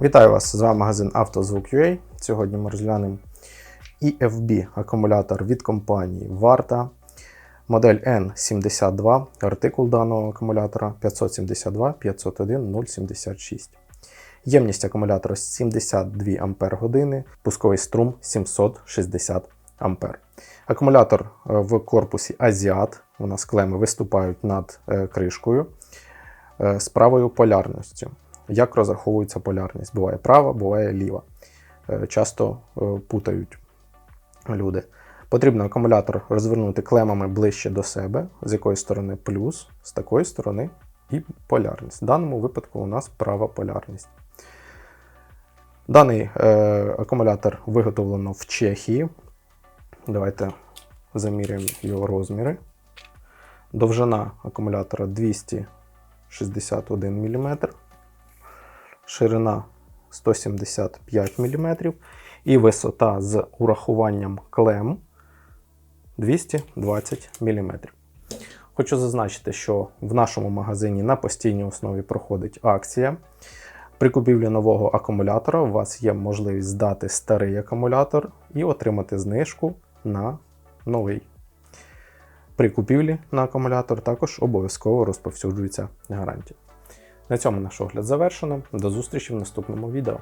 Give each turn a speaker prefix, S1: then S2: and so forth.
S1: Вітаю вас! З вами магазин «Автозвук.UA». Сьогодні ми розглянемо EFB акумулятор від компанії Varta. Модель N72, артикул даного акумулятора 572 501 076. Ємність акумулятора 72 Ампер пусковий струм 760 Ампер. Акумулятор е, в корпусі Азіат. У нас клеми виступають над е, кришкою е, з правою полярністю. Як розраховується полярність? Буває права, буває ліва. Е, Часто е, путають люди. Потрібно акумулятор розвернути клемами ближче до себе, з якої сторони плюс, з такої сторони і полярність. В даному випадку у нас права полярність. Даний е, акумулятор виготовлено в Чехії. Давайте заміряємо його розміри. Довжина акумулятора 261 мм, ширина 175 мм і висота з урахуванням клем 220 мм. Хочу зазначити, що в нашому магазині на постійній основі проходить акція. При купівлі нового акумулятора у вас є можливість здати старий акумулятор і отримати знижку на новий. При купівлі на акумулятор також обов'язково розповсюджується гарантія. На цьому наш огляд завершено. До зустрічі в наступному відео.